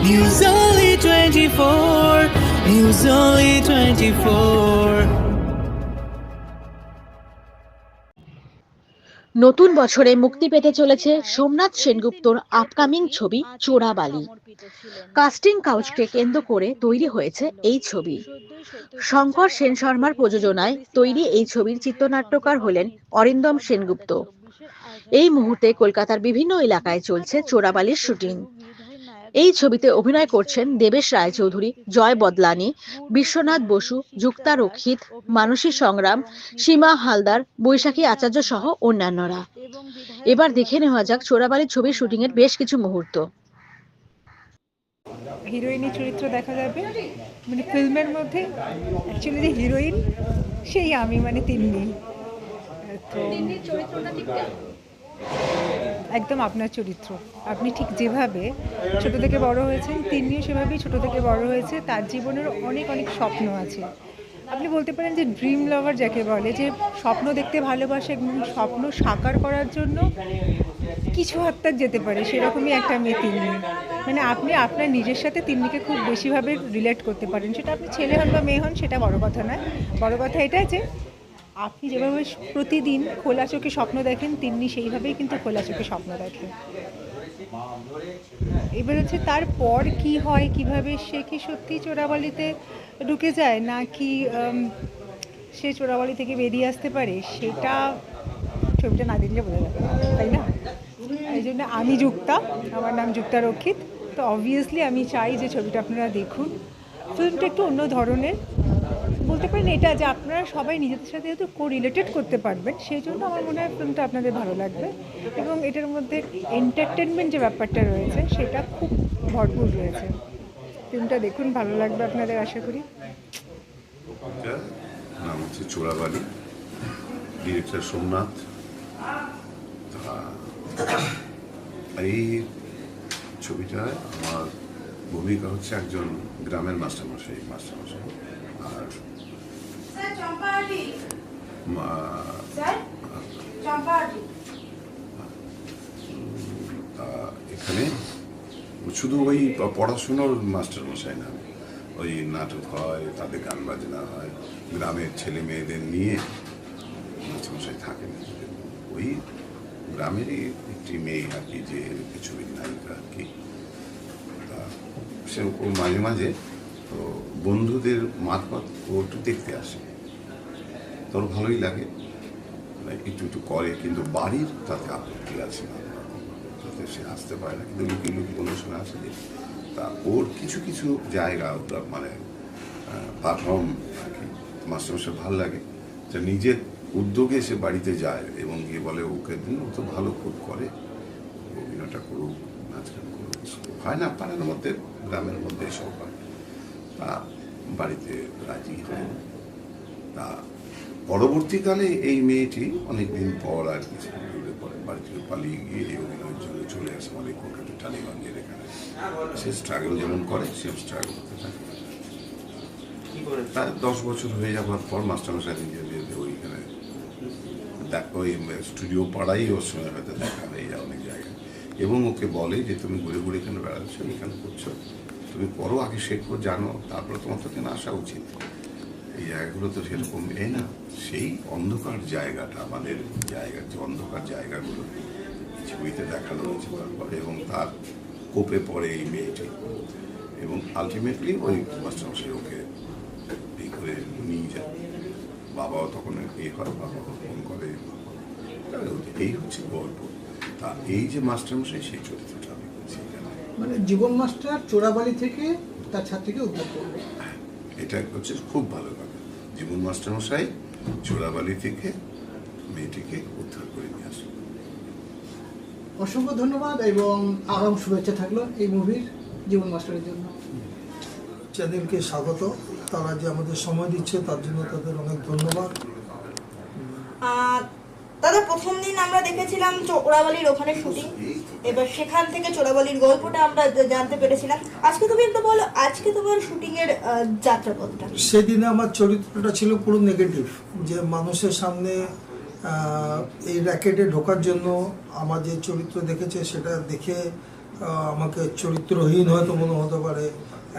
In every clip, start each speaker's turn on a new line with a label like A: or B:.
A: News Only 24. News Only 24.
B: নতুন বছরে মুক্তি পেতে চলেছে সোমনাথ সেনগুপ্তর আপকামিং ছবি চোরাবালি কাস্টিং কাউচকে কেন্দ্র করে তৈরি হয়েছে এই ছবি শঙ্কর সেন শর্মার প্রযোজনায় তৈরি এই ছবির চিত্রনাট্যকার হলেন অরিন্দম সেনগুপ্ত এই মুহূর্তে কলকাতার বিভিন্ন এলাকায় চলছে চোরাবালির শুটিং এই ছবিতে অভিনয় করছেন দেবেশ রায়চৌধুরী জয় বদলানি বিশ্বনাথ বসু যুক্তা রক্ষিত মানসী সংগ্রাম সীমা হালদার বৈশাখী আচার্য সহ অন্যান্যরা। এবার দেখে নেওয়া যাক চোরাবালির ছবির শুটিং এর বেশ কিছু মুহূর্ত।
C: হিরোইনের চরিত্র দেখা যাবে। মানে ফিল্মের মধ্যে অ্যাকচুয়ালি যে হিরোইন সেই আমি মানে তিন্নি। তো একদম আপনার চরিত্র। আপনি ঠিক যেভাবে ছোট থেকে বড় হয়েছেন তিন্নিও সেভাবেই ছোট থেকে বড় হয়েছে, তার জীবনের অনেক অনেক স্বপ্ন আছে। আপনি বলতে পারেন যে ড্রিম লাভার যাকে বলে, যে স্বপ্ন দেখতে ভালোবাসে এবং স্বপ্ন সাকার করার জন্য কিছু হাত তাক যেতে পারে, সেরকমই একটা মেয়ে তিন্নি। মানে আপনি আপনার নিজের সাথে তিন্নিকে খুব বেশিভাবে রিলেট করতে পারেন। সেটা আপনি ছেলে হন বা মেয়ে হন, সেটা বড় কথা নয়। বড় কথা এটা যে আপনি যেভাবে প্রতিদিন খোলা চোখে স্বপ্ন দেখেন তিন্নি সেইভাবেই কিন্তু খোলা চোখে স্বপ্ন দেখেন। এবার হচ্ছে তারপর কি হয়, কীভাবে সে কি সত্যি চোরাবালিতে ঢুকে যায় না কি সে চোরাবালি থেকে বেরিয়ে আসতে পারে, সেটা ছবিটা না দেখলে বোঝা যাবে তাই না? এই জন্য আমি যুক্তা, আমার নাম যুক্তা রক্ষিত। তো অবভিয়াসলি আমি চাই যে ছবিটা আপনারা দেখুন। ফিল্মটা একটু অন্য ধরনের বলতে পারেন এটা যে আপনারা সবাই নিজেদের সাথে যেহেতু কো রিলেটেড করতে পারবেন, সেই জন্য আমার মনে হয় ফিল্মটা আপনাদের ভালো লাগবে। এবং এটার মধ্যে এন্টারটেনমেন্ট যে ব্যাপারটা রয়েছে, সেটা খুব ভরপুর রয়েছে। ফিল্মটা দেখুন, ভালো লাগবে আপনাদের, আশা করি।
D: নাম হচ্ছে চোরাবালি। ডিরেক্টর সোমনাথ এই ছবিটায় আমার ভূমিকা হচ্ছে একজন গ্রামের মাস্টারমশাই মাস্টারমশাই আর এখানে শুধু ওই পড়াশুনোর মাস্টারমশাই না ওই নাটক হয় তাদের গান বাজনা হয় গ্রামের ছেলে মেয়েদের নিয়ে মাস্টারমশাই থাকেন। ওই গ্রামেরই একটি মেয়ে আর কি যে ছবির নায়িকা আর কি। সে মাঝে মাঝে তো বন্ধুদের মারফত ও একটু দেখতে আসে। তোর ভালোই লাগে। একটু একটু করে, কিন্তু বাড়ির তাতে আপত্তি আছে তাতে সে আসতে পারে না। কিন্তু লুকিয়ে লুকিয়ে সময় আসে যে, তা ওর কিছু কিছু জায়গা, ওটা মানে পারফর্ম আর কি, মাস্টারমশাই ভালো লাগে। যে নিজের উদ্যোগে সে বাড়িতে যায় এবং গিয়ে বলে, ওকে দিন, ও তো ভালো খুব করে। অভিনয়টা করুক, নাচ গান করুক। হয় না, পাড়ার মধ্যে, গ্রামের মধ্যে এসব হয়। তা বাড়িতে রাজি হয়, তা পরবর্তীকালে এই মেয়েটি অনেকদিন পর আর কি স্কুলে পরে বাড়ি থেকে পালিয়ে গিয়ে এই অভিনয়ের জন্য চলে আসে আমাদের কলকাতা টালিগঞ্জের এখানে। সে স্ট্রাগল যেমন করে সে স্ট্রাগল করতে থাকে। প্রায় দশ বছর হয়ে যাওয়ার পর মাস্টারমশাই নিজে ওইখানে দেখ ওই স্টুডিও পাড়াই ওর সঙ্গে হয়তো দেখা হয়ে যায় অনেক জায়গায়। এবং ওকে বলে যে তুমি ঘুরে ঘুরে এখানে বেড়াচ্ছ এখানে করছ। তুমি করো আগে শেখো জানো তারপরে তোমার তো এখানে আসা উচিত? এই জায়গাগুলো তো সেরকম এ না। সেই অন্ধকার জায়গাটা, আমাদের জায়গা, যে অন্ধকার জায়গাগুলো ছবিতে দেখানো হয়েছে তারপরে এবং তার কোপে পড়ে এই মেয়েটি। এবং আলটিমেটলি ওই মাস্টারমশাই ওকে এই করে নিয়ে যায়। বাবাও তখন এই হয় বাবা ফোন করে এই হচ্ছে গল্প। তা এই যে মাস্টারমশাই, সেই চরিত্রটা আমি করছি
E: মানে জীবন মাস্টার চোরাবালি থেকে তার ছাত্রীকে উদ্ধার করবে
D: এটা হচ্ছে খুব ভালো কথা জীবন মাস্টারমশাই চোরাবালি থেকে মেয়েটিকে উদ্ধার করে নিয়ে আসলো
E: অসংখ্য ধন্যবাদ এবং আগাম শুভেচ্ছা থাকল এই মুভির জীবন মাস্টারের জন্য।
F: চ্যানেলকে স্বাগত। তারা যে আমাদের সময় দিচ্ছে তার জন্য তাদের অনেক ধন্যবাদ।
G: আহ, দাদা, প্রথম দিন আমরা দেখেছিলাম চোরাবালির ওখানে শুটিং এবার সেখান থেকে চোরাবালির গল্পটা আমরা জানতে পেরেছিলাম। আজকে তুমি একটু বলো, আজকে তোমার শুটিং এর যাত্রাপথটা?
F: সেদিনে আমার চরিত্রটা ছিল পুরো নেগেটিভ যে মানুষের সামনে এই র্যাকেটে ঢোকার জন্য আমার যে চরিত্র দেখেছে, সেটা দেখে আমাকে চরিত্রহীন হয়তো মনে হতে পারে,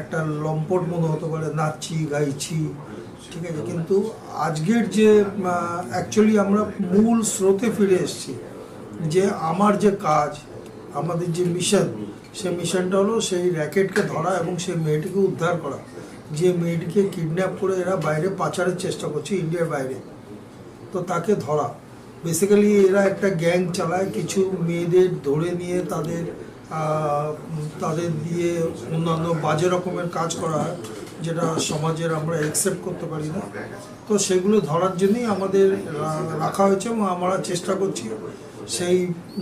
F: একটা লম্পট মনে হতে পারে, নাচছি, গাইছি ঠিক আছে, কিন্তু আজকের যে অ্যাকচুয়ালি আমরা মূল স্রোতে ফিরে এসেছি, যে আমার যে কাজ, আমাদের যে মিশন সেই মিশনটা হলো সেই র্যাকেটকে ধরা এবং সেই মেয়েটিকে উদ্ধার করা। যে মেয়েটিকে কিডন্যাপ করে এরা বাইরে পাচারের চেষ্টা করছে ইন্ডিয়ার বাইরে। তো তাকে ধরা। বেসিক্যালি এরা একটা গ্যাং চালায়, কিছু মেয়েদের ধরে নিয়ে তাদের তাদের দিয়ে অন্যান্য বাজে রকমের কাজ করা হয়। যেটা সমাজের আমরা অ্যাকসেপ্ট করতে পারি না। তো সেগুলো ধরার জন্যই আমাদের রাখা হয়েছে এবং আমরা চেষ্টা করছি সেই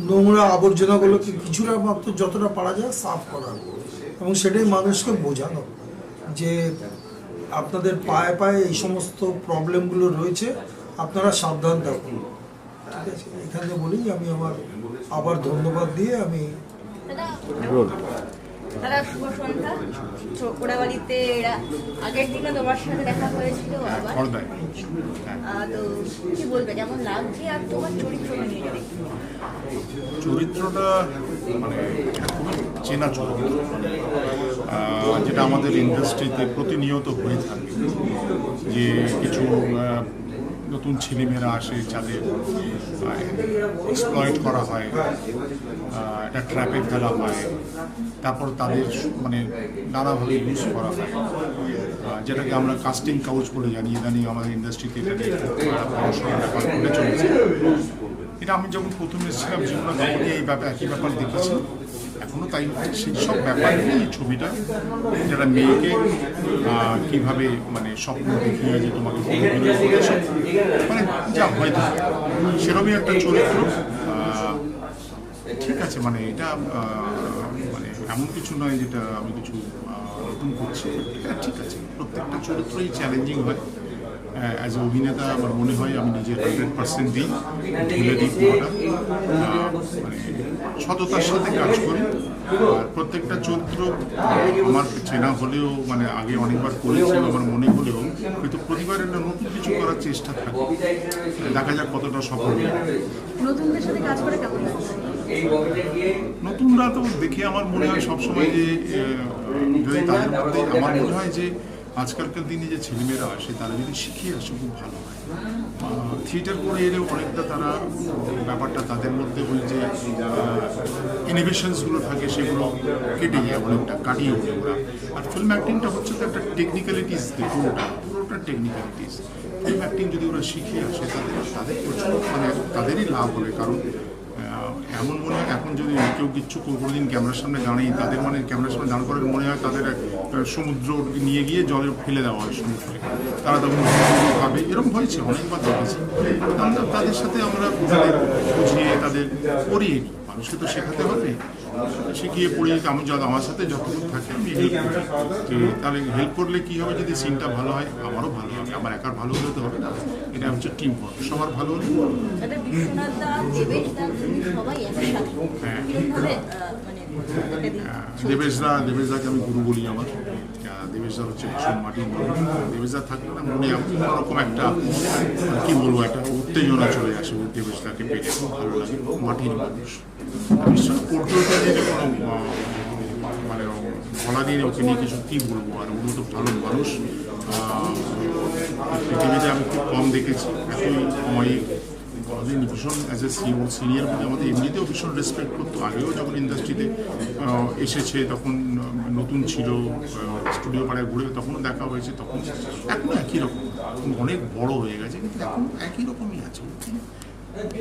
F: নোংরা আবর্জনাগুলোকে কিছুটা মাত্র যতটা পারা যায় সাফ করার এবং সেটাই মানুষকে বোঝানো যে আপনাদের পায়ে পায়ে এই সমস্ত প্রবলেমগুলো রয়েছে, আপনারা সাবধান থাকুন। ঠিক আছে? এখানে বলি, আমি আমার আবার ধন্যবাদ দিয়ে আমি
G: দাদা শুভ সন্ধ্যা। চোপড়াবাড়িতে এরা আগের দিনে তোমার সাথে দেখা হয়েছিল আবার?
D: খড়দায়
G: আহ, তো কি বলবে কেমন লাগছে আর তোমার চরিত্রটা নিয়ে
H: চরিত্রটা মানে চেনা চরিত্র। যেটা আমাদের ইন্ডাস্ট্রিতে প্রতিনিয়ত হয়ে থাকে। যে কিছু নতুন ছেলেমেয়েরা আসে যাদের এক্সপ্লয়েট করা হয় একটা ট্র্যাপে ফেলা হয়, তারপর তাদের মানে নানাভাবে ইউজ করা হয়। যেটাকে আমরা কাস্টিং কাউচ বলে জানি, ইদানিং আমাদের ইন্ডাস্ট্রিতে এটা নিয়ে ব্যাপার ঘটে চলেছে। এটা আমি যখন প্রথম এসেছিলাম যেগুলো এই ব্যাপার একই ব্যাপার দেখেছি এখনও তাই সেই সব ব্যাপার নিয়ে এই ছবিটা, যারা মেয়েকে কীভাবে মানে স্বপ্ন দেখিয়ে যে তোমাকে মানে যা হয়ে থাকে সেরকমই একটা চরিত্র ঠিক আছে মানে এটা মানে এমন কিছু নয় যেটা আমি কিছু নতুন করছি, এটা ঠিক আছে, প্রত্যেকটা চরিত্রই চ্যালেঞ্জিং হয়। অ্যাজ এ অভিনেতা আমার মনে হয় আমি নিজের হান্ড্রেড পার্সেন্ট দিই ঢেলে দিই পুরোটা। মানে সততার সাথে কাজ করি। আর প্রত্যেকটা চরিত্র আমার চেনা হলেও মানে আগে অনেকবার করেছি আমার মনে হলেও কিন্তু প্রতিবার একটা নতুন কিছু করার চেষ্টা থাকে। দেখা যাক কতটা সফল হয়।
G: নতুনদের সাথে কাজ করে কেমন
H: নতুনরা তো দেখে আমার মনে হয় সবসময় যে যদি তাদের মধ্যে আমার মনে হয় যে আজকালকার দিনে যে ছেলেমেয়েরা আসে, তারা যদি শিখিয়ে আসে, খুব ভালো হয়। থিয়েটার করে এলেও অনেকটা তারা ব্যাপারটা তাদের মধ্যে ওই যে ইনোভেশনসগুলো থাকে, সেগুলো কেটে যায়, অনেকটা কাটিয়ে ওঠে ওরা। আর ফিল্ম অ্যাক্টিংটা হচ্ছে তো একটা টেকনিক্যালিটিস পুরোটা পুরোটা টেকনিক্যালিটিস ফিল্ম অ্যাক্টিং যদি ওরা শিখে আসে, তাদের তাদের প্রচুর মানে তাদেরই লাভ হবে, কারণ এমন মনে হয় এখন যদি কেউ কিচ্ছু কোনোদিন ক্যামেরার সামনে দাঁড়িয়ে তাদের মানে ক্যামেরার সামনে দাঁড় করে মনে হয় তাদের সমুদ্র নিয়ে গিয়ে জলে ফেলে দেওয়া হয় সমুদ্রে। তারা তখন ভাবে, এরকম হয়েছে, অনেকবার দেখেছি। তাদের সাথে আমরা বুঝিয়ে, তাদের পড়িয়ে মানুষকে তো শেখাতে হবে। শিখিয়ে পড়িয়ে আমি যত আমার সাথে যতটুকু থাকে আমি হেল্প করি। যে তাহলে হেল্প করলে কী হবে যদি সিনটা ভালো হয়? আমারও ভালো আমার একার ভালো হলে তো হবে না। এটা হচ্ছে টিম ওয়ার্ক সবার ভালো হলে
G: দাদা দা দেবেশ দা তুমি সবাই একসাথে।
H: হ্যাঁ।
G: মানে
H: দেবেশদাকে আমি গুরু বলি আমার। আহ, দেবেশদা হচ্ছে ভীষণ মাটির মানুষ দেবেশদা থাকলে না মনে রকম একটা কি বলব একটা উত্তেজনা চলে আসে ওই দেবেশদাকে পেলে। খুব ভালো লাগে। মাটির মানুষ। ভীষণ পোর্ট্রেটে যে কোনো মানে বলা দিয়ে ওকে নিয়ে কিছু কী বলব? আর উনি তো ভালো মানুষ। দেখেছি এতই সময় আমাদের ভীষণ অ্যাজ এ সিনিয়র বলে আমাদের এমনিতেও ভীষণ রেসপেক্ট করতো। আগেও যখন ইন্ডাস্ট্রিতে এসেছে, তখন নতুন ছিল স্টুডিও পাড়ায় ঘুরে তখনও দেখা হয়েছে, তখন এখনও একই রকম। অনেক বড় হয়ে গেছে, কিন্তু এখন একই রকমই আছে।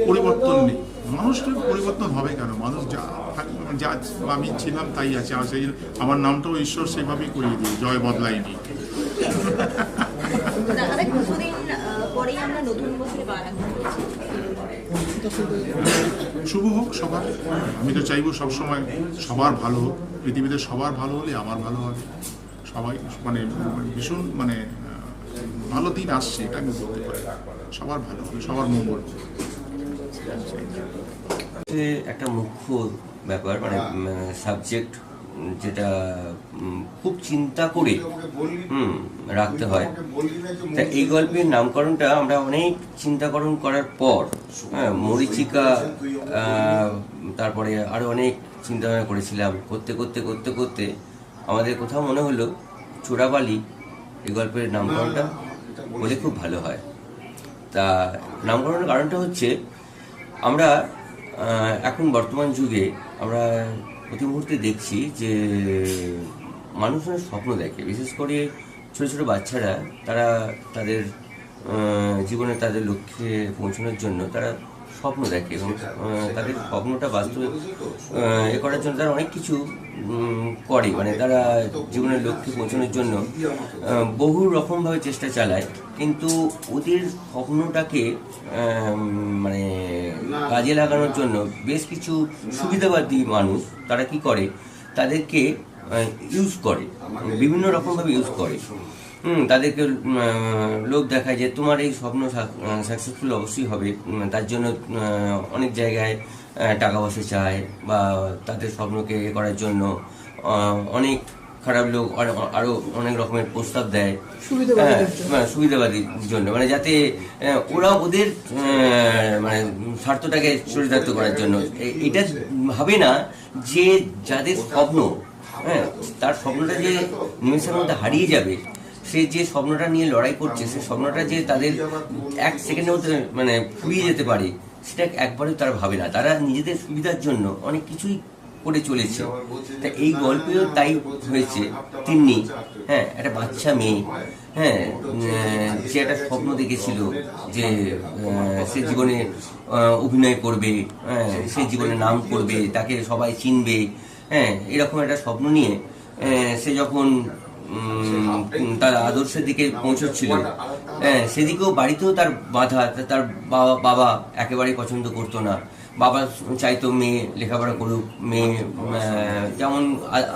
H: পরিবর্তন নেই। মানুষটার পরিবর্তন হবে কেন? মানুষ যা যা আমি ছিলাম তাই আছে। আর সেই আমার নামটাও ঈশ্বর সেভাবেই করিয়ে দিয়ে জয় বদলায়নি।
G: পরেই আমরা নতুন বছরে পা রাখতে
H: শুভ হোক সবার। আমি তো চাইব সবসময় সবার ভালো হোক। পৃথিবীতে সবার ভালো হলে আমার ভালো হবে। সবাই মানে ভীষণ মানে ভালো দিন আসছে এটা আমি বলতে পারি। সবার ভালো হবে সবার মঙ্গল
I: হচ্ছে একটা মুখ্য ব্যাপার মানে সাবজেক্ট যেটা খুব চিন্তা করে, হুম, রাখতে হয়। তা এই গল্পের নামকরণটা আমরা অনেক চিন্তাকরণ করার পর হ্যাঁ মরিচিকা তারপরে আরও অনেক চিন্তা ভাবনা করেছিলাম। করতে করতে করতে করতে আমাদের কোথাও মনে হলো, চোরাবালি, এই গল্পের নামকরণটা বলে খুব ভালো হয়। তা নামকরণের কারণটা হচ্ছে, আমরা এখন বর্তমান যুগে আমরা প্রতি মুহূর্তে দেখছি যে মানুষ অনেক স্বপ্ন দেখে। বিশেষ করে ছোট ছোট বাচ্চারা, তারা তাদের জীবনে তাদের লক্ষ্যে পৌঁছানোর জন্য তারা স্বপ্ন দেখে এবং তাদের স্বপ্নটা বাস্তবে এ করার জন্য তারা অনেক কিছু করে। মানে তারা জীবনের লক্ষ্যে পৌঁছানোর জন্য বহু রকমভাবে চেষ্টা চালায়। কিন্তু ওদের স্বপ্নটাকে মানে কাজে লাগানোর জন্য বেশ কিছু সুবিধাবাদী মানুষ তারা কি করে? তাদেরকে ইউজ করে। বিভিন্ন রকমভাবে ইউজ করে। তাদেরকে লোক দেখায় যে তোমার এই স্বপ্ন সাকসেসফুল অবশ্যই হবে। তার জন্য অনেক জায়গায় টাকা পয়সা চায় বা তাদের স্বপ্নকে এ করার জন্য অনেক খারাপ লোক আরো- অনেক রকমের প্রস্তাব দেয়। হ্যাঁ। মানে সুবিধাবাদীর জন্য। মানে যাতে ওরা ওদের মানে স্বার্থটাকে চরিতার্থ করার জন্য। এটা ভাবে না যে যাদের স্বপ্ন হ্যাঁ তার স্বপ্নটা যে নিমেষের মধ্যে হারিয়ে যাবে সে যে স্বপ্নটা নিয়ে লড়াই করছে, সে স্বপ্নটা যে তাদের এক সেকেন্ডের মধ্যে মানে ফুরিয়ে যেতে পারে, সেটা একবারও তারা ভাবে না। তারা নিজেদের সুবিধার জন্য অনেক কিছুই করে চলেছে। তা এই গল্পেও তাই হয়েছে। তিন্নি হ্যাঁ একটা বাচ্চা মেয়ে হ্যাঁ সে একটা স্বপ্ন দেখেছিল যে সে জীবনে অভিনয় করবে হ্যাঁ সে জীবনে নাম করবে, তাকে সবাই চিনবে হ্যাঁ এরকম একটা স্বপ্ন নিয়ে সে যখন তার আদর্শের দিকে পৌঁছচ্ছিল। হ্যাঁ সেদিকেও বাড়িতেও তার বাধা তার বাবা বাবা একেবারেই পছন্দ করতো না। বাবা চাইতো মেয়ে লেখাপড়া করুক মেয়ে যেমন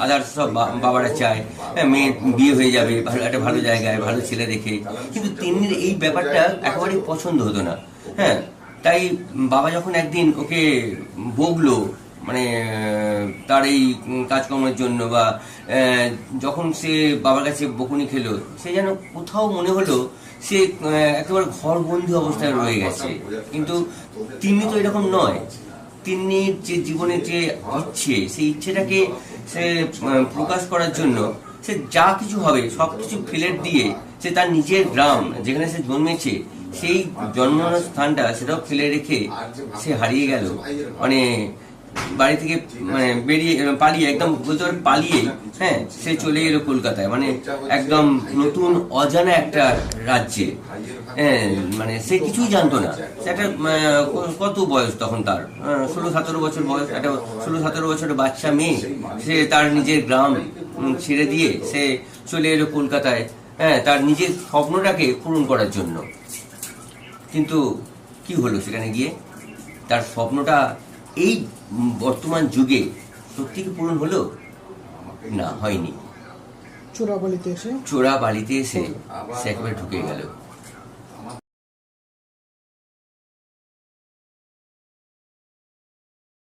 I: আদার্স সব বাবারা চায়। হ্যাঁ মেয়ে বিয়ে হয়ে যাবে ভালো একটা ভালো জায়গায় ভালো ছেলে দেখে। কিন্তু তিন্নির এই ব্যাপারটা একেবারেই পছন্দ হতো না। হ্যাঁ তাই বাবা যখন একদিন ওকে বকলো মানে তার এই কাজকর্মের জন্য বা যখন সে বাবার কাছে বকুনি খেলো, সে যেন কোথাও মনে হলো সে একেবারে ঘরবন্দি অবস্থায় রয়ে গেছে। কিন্তু তিনি তো এরকম নয়। তিনি যে জীবনের যে ইচ্ছে সেই ইচ্ছেটাকে সে প্রকাশ করার জন্য সে যা কিছু হবে, সব কিছু ফেলে দিয়ে সে তার নিজের গ্রাম যেখানে সে জন্মেছে, সেই জন্মানোর স্থানটা সেটাও ফেলে রেখে সে হারিয়ে গেল। মানে বাড়ি থেকে মানে বেরিয়ে পালিয়ে, একদম বলতে পালিয়ে হ্যাঁ সে চলে এলো কলকাতায়। মানে একদম নতুন, অজানা একটা রাজ্যে। হ্যাঁ মানে সে কিছুই জানতো না। একটা কত বয়স তখন তার? ষোলো, সতেরো বছর বয়স, একটা ষোলো, সতেরো বছরের বাচ্চা মেয়ে। সে তার নিজের গ্রাম ছেড়ে দিয়ে সে চলে এলো কলকাতায় হ্যাঁ তার নিজের স্বপ্নটাকে পূরণ করার জন্য। কিন্তু কি হলো সেখানে গিয়ে? তার স্বপ্নটা এই বর্তমান যুগে সত্যি কি পূরণ হলো? না হয়নি।
E: চোরা বালিতে এসে?
I: চোরা বালিতে এসে সে একবার ঢুকে গেল।